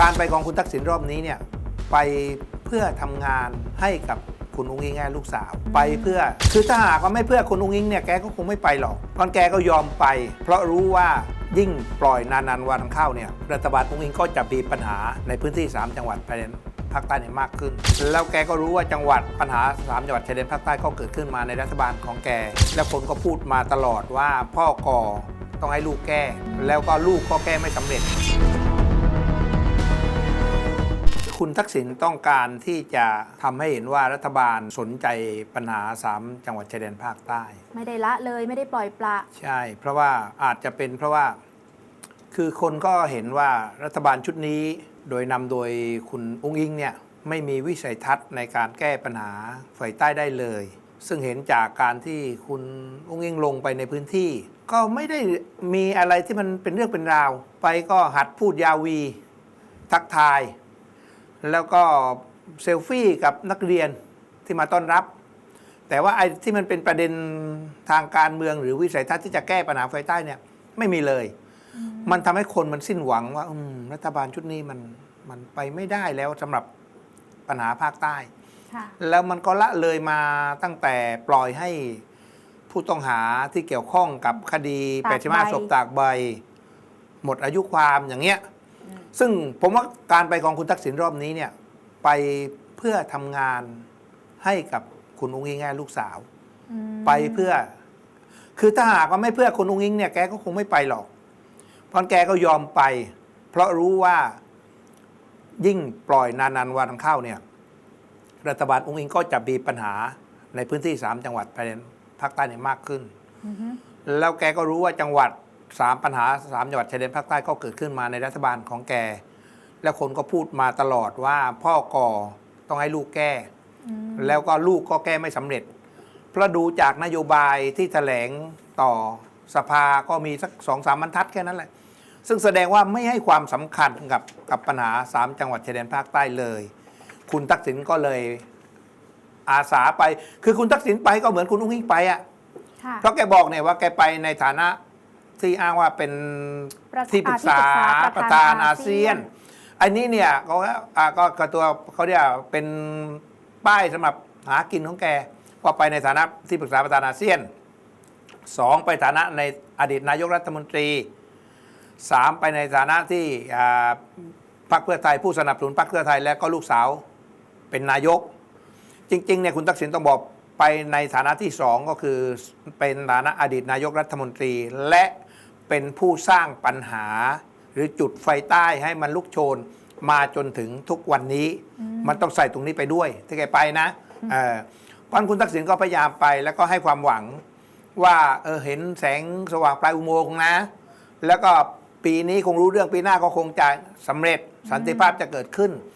การไปของคุณทักษิณรอบนี้เนี่ยไปเพื่อทำงานให้กับคุณอุ้งอิงแง่ลูกสาว ไปเพื่อคือถ้าหากว่าไม่เพื่อคุณอุ้งอิงเนี่ยแกก็คงไม่ไปหรอกเพราะแกก็ยอมไป เพราะรู้ว่ายิ่งปล่อยนานๆวันเข้าเนี่ยรัฐบาลอุ้งอิงก็จะมีปัญหาในพื้นที่ 3 จังหวัดภายในภาคใต้เนี่ยมากขึ้น แล้วแกก็รู้ว่าจังหวัดปัญหา 3 จังหวัดชายแดนภาคใต้ก็เกิดขึ้นมาในรัฐบาลของแก แล้วคนก็พูดมาตลอดว่าพ่อก่อต้องให้ลูกแก้ แล้วก็ลูกก็แก้ไม่สำเร็จ คุณทักษิณต้องการที่จะทำให้เห็นว่ารัฐบาลสนใจปัญหา 3 จังหวัดชายแดนภาคใต้ ไม่ได้ละเลยไม่ได้ปล่อยปละใช่ เพราะว่าอาจจะเป็นเพราะว่า คือคนก็เห็นว่ารัฐบาลชุดนี้โดยนำโดยคุณอุ้งอิงเนี่ยไม่มีวิสัยทัศน์ในการแก้ปัญหาฝ่ายใต้ได้เลย ซึ่งเห็นจากการที่คุณอุ้งอิงลงไปในพื้นที่ ก็ไม่ได้มีอะไรที่มันเป็นเรื่องเป็นราว ไปก็หัดพูดยาวี ทักทาย แล้วก็เซลฟี่กับนักเรียนที่มาต้อนรับ แต่ว่าไอ้ที่มันเป็นประเด็นทางการเมืองหรือวิสัยทัศน์ที่จะแก้ปัญหาไฟใต้เนี่ยไม่มีเลย มันทำให้คนมันสิ้นหวังว่าอืมรัฐบาลชุดนี้มันมันไปไม่ได้แล้วสำหรับปัญหาภาคใต้ค่ะแล้วมันก็ละเลยมาตั้งแต่ปล่อยให้ผู้ต้องหาที่เกี่ยวข้องกับคดีตากแปดสิบห้าใบศพตากใบ หมดอายุความอย่างเงี้ย ซึ่งผมว่าการไปของคุณทักษิณรอบนี้เนี่ยไปเพื่อทำงานให้กับคุณอุ้งอิงแง่ลูกสาวอืมไปเพื่อ คือถ้าหากว่าไม่เพื่อคุณอุ้งอิงเนี่ยแกก็คงไม่ไปหรอกเพราะแกก็ยอมไป เพราะรู้ว่ายิ่งปล่อยนานๆวันเข้าเนี่ย รัฐบาลอุ้งอิงก็จะมีปัญหาในพื้นที่3จังหวัดภายในภาคใต้เนี่ยมากขึ้นอือฮึแล้วแกก็รู้ว่าจังหวัด สามปัญหาสามจังหวัดชายแดนภาคใต้ก็เกิดขึ้นมาในรัฐบาลของแก แล้วคนก็พูดมาตลอดว่าพ่อก่อต้องให้ลูกแก้อืมแล้วก็ลูกก็แก้ไม่สำเร็จ เพราะดูจากนโยบายที่แถลงต่อสภาก็มีสักสองสามบรรทัดแค่นั้นแหละ ซึ่งแสดงว่าไม่ให้ความสำคัญกับกับปัญหาสามจังหวัดชายแดนภาคใต้เลย คุณทักษิณก็เลยอาสาไป คือคุณทักษิณไปก็เหมือนคุณอุ้งอิงไปอะค่ะเพราะแกบอกเนี่ยว่าแกไปในฐานะ ที่อ้างว่าเป็นประที่ปรึกษาอ่าที่ประธานอาเซียน อันนี้เนี่ยก็อ่าก็ก็ตัวเขาเรียกเป็นป้ายสำหรับหากินของแกว่าไปในฐานะที่ปรึกษาประธานอาเซียนสองไปฐานะในอดีตนายกรัฐมนตรีสามไปในฐานะที่อ่าพรรคเพื่อไทยผู้สนับสนุนพรรคเพื่อไทยและก็ลูกสาวเป็นนายก จริงๆเนี่ยคุณทักษิณต้องบอกไปในฐานะที่สองก็คือเป็นฐานะอดีตนายกรัฐมนตรี และ เป็นผู้สร้างปัญหา หรือจุดไฟใต้ให้มันลุกโชน มาจนถึงทุกวันนี้ มันต้องใส่ตรงนี้ไปด้วยที่แกไปนะเออเพราะฉะนั้นคุณทักษิณก็พยายามไปแล้วก็ให้ความหวังว่าเออเห็นแสงสว่างปลายอุโมงค์นะ แล้วก็ปีนี้คงรู้เรื่องปีหน้าก็คงจะสำเร็จสันติภาพจะเกิดขึ้น